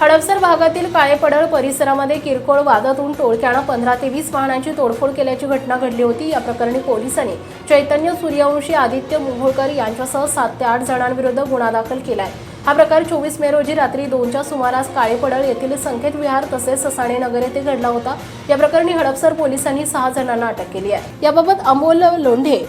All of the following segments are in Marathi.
हडपसर भागातील काळेपडळ परिसरामध्ये किरकोळ वादातून टोळक्यानं पंधरा ते वीस वाहनांची तोडफोड केल्याची घटना घडली होती. या प्रकरणी पोलिसांनी चैतन्य सूर्यवंशी आदित्य मोहोळकर यांच्यासह सात ते आठ जणांविरुद्ध गुन्हा दाखल केलाय. हा प्रकार चोवीस मे रोजी रात्री दोनच्या सुमारास काळेपडळ येथील संकेत विहार तसेच ससाणे नगर येथे घडला होता. या प्रकरणी हडपसर पोलिसांनी सहा जणांना अटक केली आहे. याबाबत अमोल लोंढे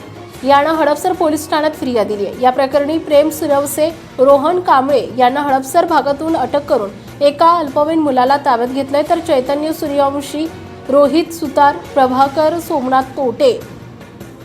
यांना हडपसर पोलीस ठाण्यात फिर्याद दिली आहे. या प्रकरणी प्रेम सुरवसे रोहन कांबळे यांना हडपसर भागातून अटक करून एका अल्पवयीन मुलाला ताब्यात घेतलंय तर चैतन्य सूर्यवंशी रोहित सुतार प्रभाकर सोमनाथ तोटे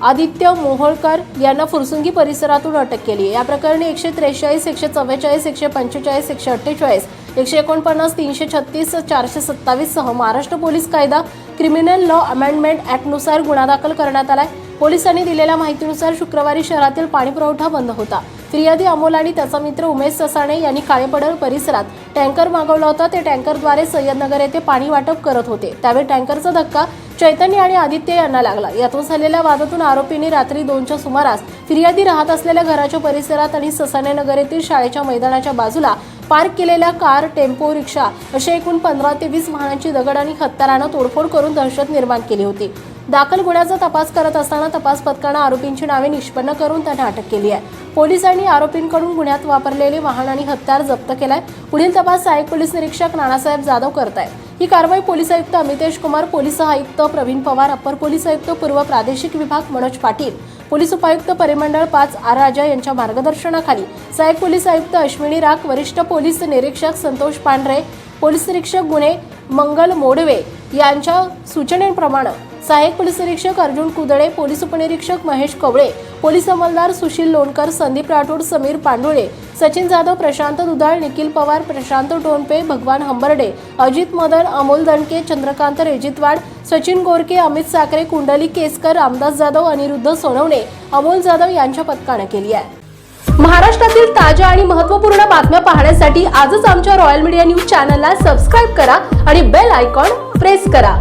आदित्य मोहोळकर यांना फुरसुंगी परिसरातून अटक केली या प्रकरणी एकशे त्रेचाळीस एकशे चव्वेचाळीस एकशे पंचेचाळीस एकशे अठ्ठेचाळीस एकशे एकोणपन्नास तीनशे छत्तीस चारशे सत्तावीस सह महाराष्ट्र पोलीस कायदा क्रिमिनल लॉ अमेंडमेंट ॲक्टनुसार गुन्हा दाखल करण्यात आलाय. पोलिसांनी दिलेल्या माहितीनुसार शुक्रवारी शहरातील पाणीपुरवठा बंद होता. फिर्यादी अमोल आणि त्याचा मित्र उमेश ससाणे यांनी काळेपडर परिसरात टँकर मागवला होता. ते टँकरद्वारे सय्यदनगर येथे पाणी वाटप करत होते. त्यावेळी टँकरचा धक्का चैतन्य आणि आदित्य यांना लागला. यातून झालेल्या वादातून आरोपींनी रात्री दोनच्या सुमारास फिर्यादी राहत असलेल्या घराच्या परिसरात आणि ससाणे नगर येथील शाळेच्या मैदानाच्या बाजूला पार्क केलेल्या कार टेम्पो रिक्षा अशा एकूण पंधरा ते वीस वाहनांची दगड आणि हत्यारानं तोडफोड करून दहशत निर्माण केली होती. दाखल गुन्ह्याचा तपास करत असताना तपास पथकानं आरोपींची नावे निष्पन्न करून त्यांना अटक केली आहे. पोलिसांनी आरोपींकडून गुन्ह्यात वापरलेले वाहन आणि हत्यार जप्त केलाय. पुढील तपास सहाय्यक पोलीस निरीक्षक नानासाहेब जाधव करत आहेत ही कारवाई पोलीस आयुक्त अमितेश कुमार पोलीस आयुक्त प्रवीण पवार अप्पर पोलीस आयुक्त पूर्व प्रादेशिक विभाग मनोज पाटील पोलीस उपायुक्त परिमंडळ पाच आर राजा यांच्या मार्गदर्शनाखाली सहाय्यक पोलीस आयुक्त अश्विनी राख वरिष्ठ पोलीस निरीक्षक संतोष पांढरे पोलीस निरीक्षक गुन्हे मंगल मोडवे यांच्या सूचनेप्रमाणे सहाय्यक पोलीस निरीक्षक अर्जुन कुदळे पोलीस उपनिरीक्षक महेश कवळे पोलीस अंमलदार सुशील लोणकर संदीप राठोड समीर पांडुळे सचिन जाधव प्रशांत दुधाळ निखिल पवार प्रशांत टोनपे भगवान हंबर्डे अजित मदन अमोल दणके चंद्रकांत रेजितवाड सचिन गोरके अमित साखरे कुंडली केसकर रामदास जाधव अनिरुद्ध सोनवणे अमोल जाधव यांच्या पथकानं केली आहे. महाराष्ट्रातील ताज्या आणि महत्त्वपूर्ण बातम्या पाहण्यासाठी आजच आमच्या रॉयल मीडिया न्यूज चॅनलला सबस्क्राईब करा आणि बेल आयकॉन प्रेस करा.